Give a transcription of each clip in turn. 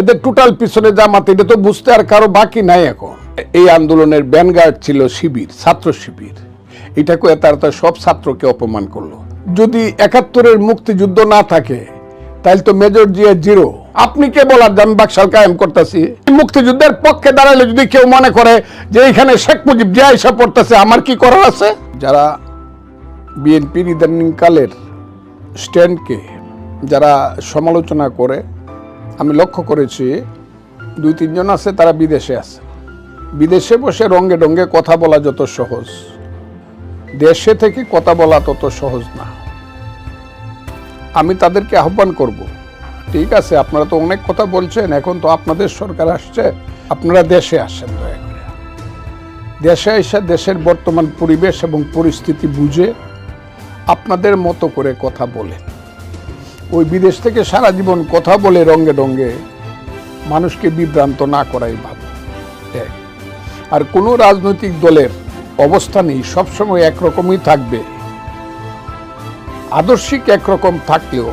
এদের টোটাল পিছনে জামাত, এটা তো বুঝতে আর কারও বাকি নাই এখন। এই আন্দোলনের ব্যানগার্ড ছিল শিবির, ছাত্র শিবির। এটাকে তার তার সব ছাত্রকে অপমান করল। যদি একাত্তরের মুক্তিযুদ্ধ না থাকে তাহলে তো মেজর জিয়া জিরো। আপনি কে বলার যে আমি বাকশাল কায়েম করতেছি? মুক্তিযুদ্ধের পক্ষে দাঁড়ালে যদি কেউ মনে করে যে এখানে শেখ মুজিব জিয়া এসে পড়তেছে, আমার কি করার আছে? যারা বিএনপির ইদানিংকালের স্ট্যান্ডকে যারা সমালোচনা করে আমি লক্ষ্য করেছি, দুই, তিনজন আছে, তারা বিদেশে আছে। বিদেশে বসে রঙ্গে ডঙ্গে কথা বলা যত সহজ। দেশে থেকে কথা বলা তত সহজ না। আমি তাদেরকে আহ্বান করব, ঠিক আছে, আপনারা তো অনেক কথা বলছেন, এখন তো আপনাদের সরকার আসছে, আপনারা দেশে আসেন দেশে এসে দেশের বর্তমান পরিবেশ এবং পরিস্থিতি বুঝে আপনাদের মতো করে কথা বলেন। ওই বিদেশ থেকে সারা জীবন কথা বলে রঙ্গে ডঙ্গে মানুষকে বিভ্রান্ত না করাই ভালো। আর কোনো রাজনৈতিক দলের অবস্থানই সবসময় একরকমই থাকবে। আদর্শিক একরকম থাকলেও,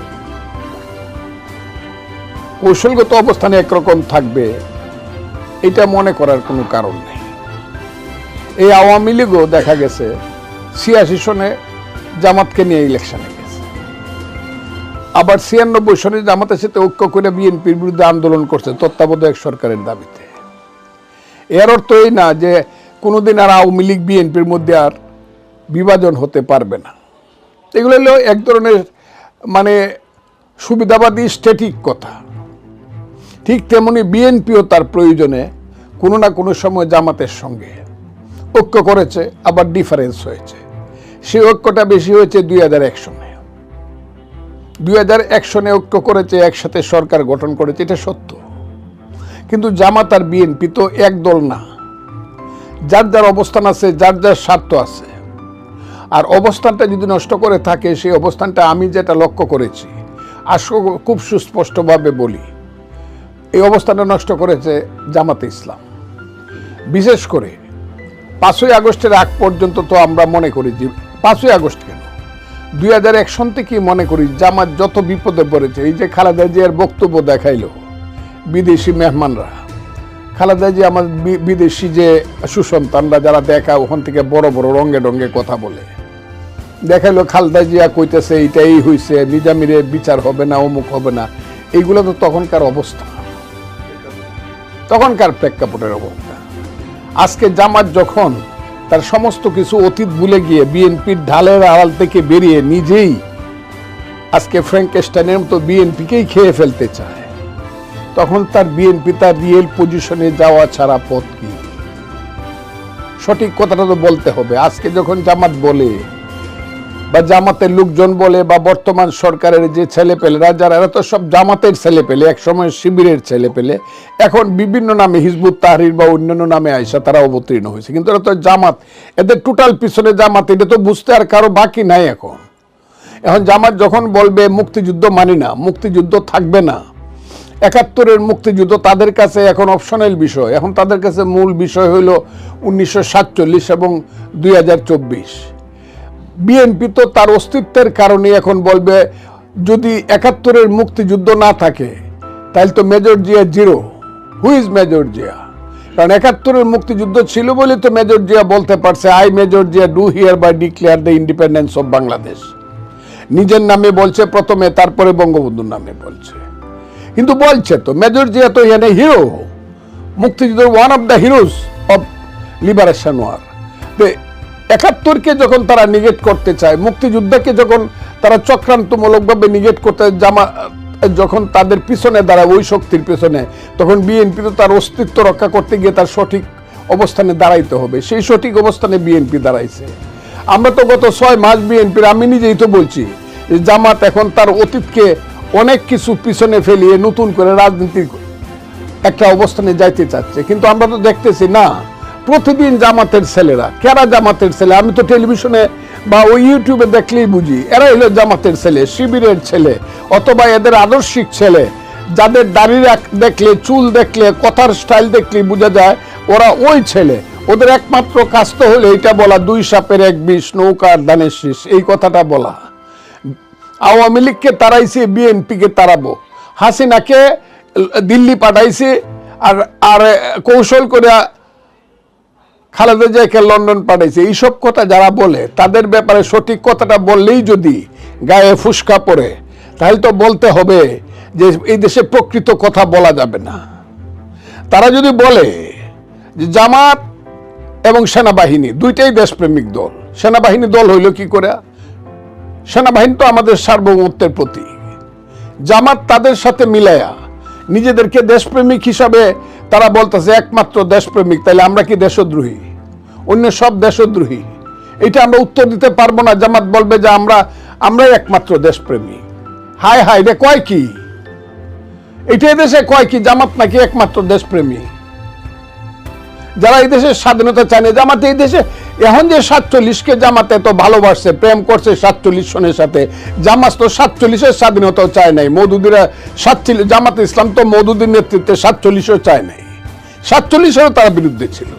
কৌশলগত অবস্থানে একরকম থাকবে, এটা মনে করার কোনো কারণ নেই। এই আওয়ামী লীগও দেখা গেছে ছিয়াশি সনে জামাতকে নিয়ে ইলেকশনে আবার ছিয়ানব্বই সনে জামাতের সাথে ঐক্য করে বিএনপির বিরুদ্ধে আন্দোলন করছে তত্ত্বাবধায়ক সরকারের দাবিতে। এর অর্থ এই না যে কোনোদিন আর আওয়ামী লীগ বিএনপির মধ্যে আর বিভাজন হতে পারবে না। এগুলো হলো এক ধরনের মানে সুবিধাবাদী স্ট্যাটিক কথা। ঠিক তেমনি বিএনপিও তার প্রয়োজনে কোনো না কোনো সময় জামাতের সঙ্গে ঐক্য করেছে, আবার ডিফারেন্স হয়েছে। সেই ঐক্যটা বেশি হয়েছে দুই হাজার এক দুই হাজার এক ঐক্য করেছে, একসাথে সরকার গঠন করেছে, এটা সত্য। কিন্তু জামাত আর বিএনপি তো এক দল না। যার যার অবস্থান আছে, যার যার স্বার্থ আছে। আর অবস্থানটা যদি নষ্ট করে থাকে, সেই অবস্থানটা আমি যেটা লক্ষ্য করেছি, আর সু- খুব সুস্পষ্টভাবে বলি, এই অবস্থানটা নষ্ট করেছে জামাতে ইসলাম। বিশেষ করে পাঁচই আগস্টের আগ পর্যন্ত তো আমরা মনে করি যে, পাঁচই আগস্ট কেন? দুই হাজার এক সন থেকেই মনে করি জামাত যত বিপদে পড়েছে, এই যে খালেদা জিয়ার বক্তব্য দেখাইলো বিদেশি মেহমানরা। খালেদা জি আমার বিদেশি যে সুসন্তানরা যারা দেখা, ওখান থেকে বড় বড় রঙে ডঙ্গে কথা বলে। দেখাইলো খালেদা জিয়া কইতেছে, এইটাই হইছে, নিজামিরে বিচার হবে না, অমুক হবে না। এইগুলো তো তখনকার অবস্থা। তখনকার প্রেক্ষাপটের অবস্থা। আজকে জামাত যখন তার সমস্ত কিছু অতীত ভুলে গিয়ে বিএনপির ঢালের আড়াল থেকে বেরিয়ে নিজেই আজকে ফ্র্যাঙ্কেস্টাইনের মতো বিএনপিকেই খেয়ে ফেলতে চায়। তখন তার বিএনপি তার রিয়েল পজিশনে যাওয়া ছাড়া পথ কি? সঠিক কথাটা তো বলতে হবে। আজকে যখন জামাত বলে বা জামাতের লোকজন বলে, বা বর্তমান সরকারের যে ছেলে পেলেরা যারা, এরা তো সব জামাতের ছেলে পেলে একসময় শিবিরের ছেলে পেলে এখন বিভিন্ন নামে হিজবুত তাহরির বা অন্যান্য নামে আয়সা তারা অবতীর্ণ হয়েছে। কিন্তু এরা তো জামাত। এদের টোটাল পিছনে জামাত, এটা তো বুঝতে আর কারও বাকি নাই এখন। এখন জামাত যখন বলবে, মুক্তিযুদ্ধ মানি না, মুক্তিযুদ্ধ থাকবে না। একাত্তরের মুক্তিযুদ্ধ তাদের কাছে এখন অপশনাল বিষয়। এখন তাদের কাছে মূল বিষয় হইল উনিশশো সাতচল্লিশ এবং দুই হাজার চব্বিশ। বিএনপি তো তার অস্তিত্বের কারণে এখন বলবে, যদি একাত্তরের মুক্তিযুদ্ধ না থাকে, তাহলে তো major Zia zero. Who is major Zia? কারণ একাত্তরের মুক্তিযুদ্ধ ছিল বলে তো মেজর জিয়া বলতে পারছে I major Zia do hereby declare the independence of Bangladesh নিজের নামে বলছে প্রথমে, তারপরে বঙ্গবন্ধুর নামে বলছে। কিন্তু বলছে তো, মেজর জিয়া তো এখানে হিরো মুক্তিযুদ্ধ one of the heroes of liberation war একাত্তরকে যখন তারা নিগেট করতে চায়, মুক্তিযুদ্ধকে যখন তারা চক্রান্তমূলকভাবে নিগেট করতে জামা, যখন তাদের পিছনে দাঁড়ায়, ওই শক্তির পিছনে, তখন বিএনপি তো তার অস্তিত্ব রক্ষা করতে গিয়ে তার সঠিক অবস্থানে দাঁড়াইতে হবে। সেই সঠিক অবস্থানে বিএনপি দাঁড়াইছে। আমরা তো গত ছয় মাস বিএনপির, আমি নিজেই তো বলছি জামাত এখন তার অতীতকে অনেক কিছু পিছনে ফেলিয়ে নতুন করে রাজনীতির একটা অবস্থানে যাইতে চাচ্ছে। কিন্তু আমরা তো দেখতেছি, না প্রতিদিন জামাতের ছেলেরা, কেরা জামাতের ছেলে? আমি তো টেলিভিশনে বা ওই ইউটিউবে দেখলেই বুঝি, এরা হলো জামাতের ছেলে, শিবিরের ছেলে, অথবা এদের আদর্শিক ছেলে। যাদের দাড়ি দেখলে, চুল দেখলে, কথার স্টাইল দেখলে বোঝা যায়, ওরা ওই ছেলে। ওদের একমাত্র কাজ তো হলো এটা বলা, দুই সাপের এক বিষ নৌকার দানের শীষ, এই কথাটা বলা। আওয়ামী লীগকে তারাইছে বিএনপিকে তাড়াবো। হাসিনাকে দিল্লি পাঠাইছে, আর আর কৌশল করে খালেদা জিয়াকে লন্ডন পাঠাইছে, এইসব কথা যারা বলে, তাদের ব্যাপারে সঠিক কথাটা বললেই যদি গায়ে ফুসকা পড়ে, তাহলে তো বলতে হবে যে এই দেশে প্রকৃত কথা বলা যাবে না। তারা যদি বলে যে জামাত এবং সেনাবাহিনী, দুইটাই দেশপ্রেমিক দল, সেনাবাহিনী দল হইল কি করে? সেনাবাহিনী তো আমাদের সার্বভৌমত্বের প্রতীক। জামাত তাদের সাথে মিলায়া নিজেদেরকে দেশপ্রেমিক হিসাবে তারা বলতেছে, একমাত্র দেশপ্রেমিক তাহলে আমরা কি দেশদ্রোহী? অন্য সব দেশদ্রোহী? এটা আমরা উত্তর দিতে পারব না। জামাত বলবে যে, আমরা, আমরাই একমাত্র দেশপ্রেমী হায় হায় রে কয় কি? এটাই দেশে কয় কি, জামাত নাকি একমাত্র দেশপ্রেমী যারা এই দেশের স্বাধীনতা চায় না, জামাতে এই দেশে এখন যে সাতচল্লিশকে জামাতে তো ভালোবাসছে, প্রেম করছে সাতচল্লিশ সনের সাথে, জামাত তো সাতচল্লিশের স্বাধীনতাও চায় নাই, মৌদুদিরা সাতচল্লিশ, জামাত ইসলাম তো মৌদুদির নেতৃত্বে সাতচল্লিশও চায় নাই, সাতচল্লিশেরও তারা বিরুদ্ধে ছিল।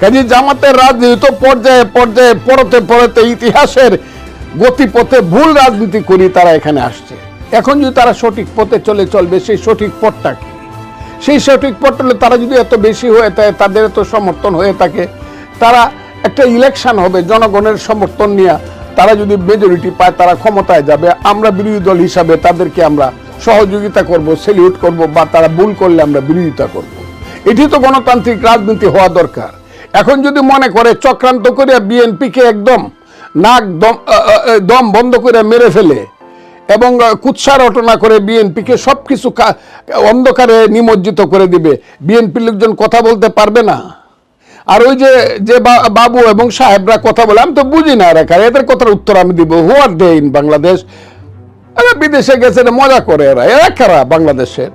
কাজে জামাতের রাজনীতি পর্যায়ে পর্যায়ে, পরতে পরতে ইতিহাসের গতিপথে ভুল রাজনীতি করি তারা এখানে আসছে। এখন যদি তারা সঠিক পথে চলে চলবে, সেই সঠিক পথটা সেই সঠিক পথটা হলে তারা যদি এত বেশি হয়ে থাকে, তাদের এত সমর্থন হয়ে থাকে, তারা একটা ইলেকশন হবে, জনগণের সমর্থন নিয়ে তারা যদি মেজরিটি পায়, তারা ক্ষমতায় যাবে। আমরা বিরোধী দল হিসাবে তাদেরকে আমরা সহযোগিতা করব সেলিউট করব, বা তারা ভুল করলে আমরা বিরোধিতা করব। এটি তো গণতান্ত্রিক রাজনীতি হওয়া দরকার। এখন যদি মনে করে চক্রান্ত করে বিএনপিকে একদম নাক দম দম বন্ধ করে মেরে ফেলে এবং কুৎসা রটনা করে বিএনপিকে সব কিছু অন্ধকারে নিমজ্জিত করে দিবে। বিএনপির লোকজন কথা বলতে পারবে না। আর ওই যে যে বাবু এবং সাহেবরা কথা বলে, আমি তো বুঝি না রেখা এদের কথার উত্তর আমি দিব। হু আর দে ইন বাংলাদেশ বিদেশে গেছে মজা করে এরা। এরা কারা বাংলাদেশের?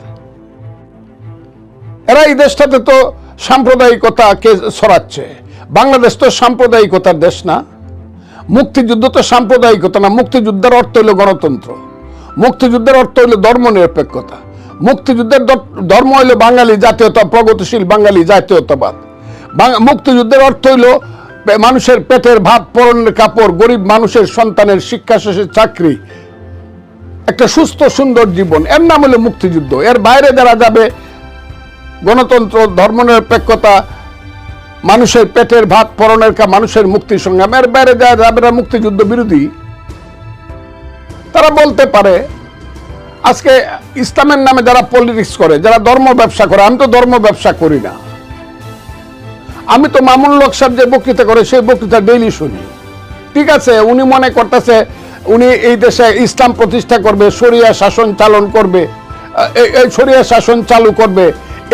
এরা এই দেশটাতে তো সাম্প্রদায়িকতাকে ছড়াচ্ছে। বাংলাদেশ তো সাম্প্রদায়িকতার দেশ না। মুক্তিযুদ্ধ তো সাম্প্রদায়িকতা না, মুক্তিযুদ্ধের অর্থ হইল গণতন্ত্র। মুক্তিযুদ্ধের অর্থ হইল ধর্ম নিরপেক্ষতা মুক্তিযুদ্ধের ধর্ম হইল বাঙালি জাতীয়তা, প্রগতিশীল বাঙালি জাতীয়তাবাদ। মুক্তিযুদ্ধের অর্থ হইল মানুষের পেটের ভাত, পরনের কাপড়, গরিব মানুষের সন্তানের শিক্ষা শেষে চাকরি। একটা সুস্থ, সুন্দর জীবন, এর নাম হলো মুক্তিযুদ্ধ। এর বাইরে যারা যাবে, গণতন্ত্র, ধর্মনিরপেক্ষতা মানুষের পেটের ভাত পরনের কা মানুষের মুক্তি সংগ্রাম এর বাইরে যায় যারা মুক্তিযুদ্ধ বিরোধী। তারা বলতে পারে, আজকে ইসলামের নামে যারা পলিটিক্স করে, যারা ধর্ম ব্যবসা করে, আমি তো ধর্ম ব্যবসা করি না। আমি তো মামুন লোক সাহেব যে বক্তৃতা করে, সেই বক্তৃতা ডেইলি শুনি। ঠিক আছে, উনি মনে করতেছে, উনি এই দেশে ইসলাম প্রতিষ্ঠা করবে, শরিয়া শাসন চালন করবে শরিয়া শাসন চালু করবে।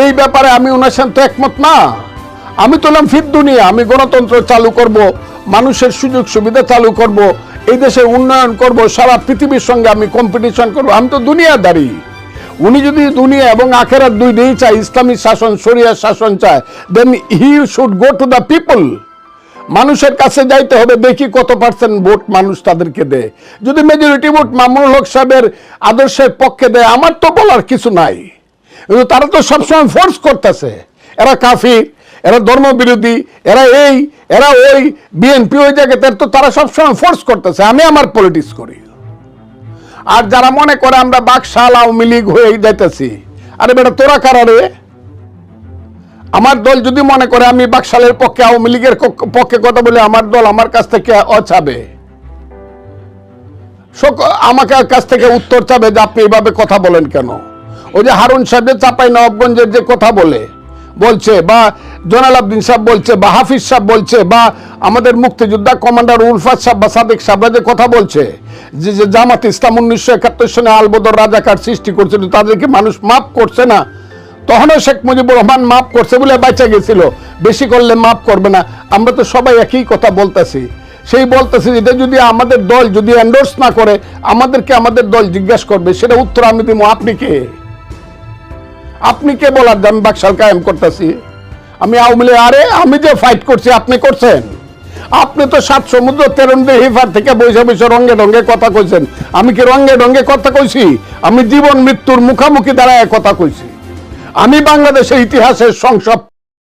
এই ব্যাপারে আমি ওনার সাথে একমত না। আমি তোলাম ফির দুনিয়া, আমি গণতন্ত্র চালু করব, মানুষের সুযোগ সুবিধা চালু করব, এই দেশে উন্নয়ন করব, সারা পৃথিবীর সঙ্গে আমি কম্পিটিশন করব, আমি তো দুনিয়াদারি। উনি যদি দুনিয়া এবং আখেরাত দুই নেই চায়, ইসলামী শাসন শরিয়া শাসন চায় then he should go to the people মানুষের কাছে যাইতে হবে, দেখি কত পার্সেন্ট ভোট মানুষ তাদেরকে দেয়। যদি মেজরিটি ভোট মামুনুল হক সাহেবের আদর্শের পক্ষে দেয়, আমার তো বলার কিছু নাই। কিন্তু তারা তো সবসময় ফোর্স করতেছে। এরা কাফির এরা ধর্মবিরোধী, এরা এই, এরা ওই বিএনপি ওই জায়গাতে তো তারা সবসময় ফোর্স করতেছে, আমি আমার পলিটিক্স করি। আর যারা মনে করে আমরা বাকশাল আওয়ামী লীগ হয়ে যাইতেছি, আরে বেটা তোরা কারা রে? আমার দল যদি মনে করে আমি বাকশালের পক্ষে আওয়ামী লীগের পক্ষে কথা বলে, আমার দল আমার কাছ থেকে শোক- আমাকে কাছ থেকে উত্তর চাবে যে আপনি এভাবে কথা বলেন কেন? ওই যে হারুন সাহেব চাপাই নবাবগঞ্জের যে কথা বলে বলছে, বা জোনাল আবদিন সাহেব বলছে, বা হাফিজ সাহেব বলছে, বা আমাদের মুক্তিযোদ্ধা কমান্ডার উলফাত সাহেব বা সাদেক সাহেবরা যে কথা বলছে, যে যে জামাত ইসলাম উনিশশো একাত্তর সনে আলবদর রাজাকার সৃষ্টি করছিল, তাদেরকে মানুষ মাফ করছে না। তখনও শেখ মুজিবুর রহমান মাফ করছে বলে বাঁচা গেছিল। বেশি করলে মাফ করবে না। আমরা তো সবাই একই কথা বলতেছি। সেই বলতেছি এটা যদি আমাদের দল যদি এন্ডোর্স না করে, আমাদেরকে আমাদের দল জিজ্ঞাসা করবে, সেটা উত্তর আমি দিব। আপনি কে? আপনি কে বলার দেন বাকশাল কায়েম করতেছি? আমি আওয়ামী লীগ, আরে আমি যে ফাইট করছি, আপনি করছেন? আপনি তো সাত সমুদ্র তেরন্দে হিফার থেকে বৈশা বৈশা রঙ্গে ঢঙ্গে কথা কইছেন। আমি কি রঙ্গে ঢঙ্গে কথা কইছি? আমি জীবন মৃত্যুর মুখামুখি দাঁড়ায় কথা কইছি। আমি বাংলাদেশের ইতিহাসের সংসদ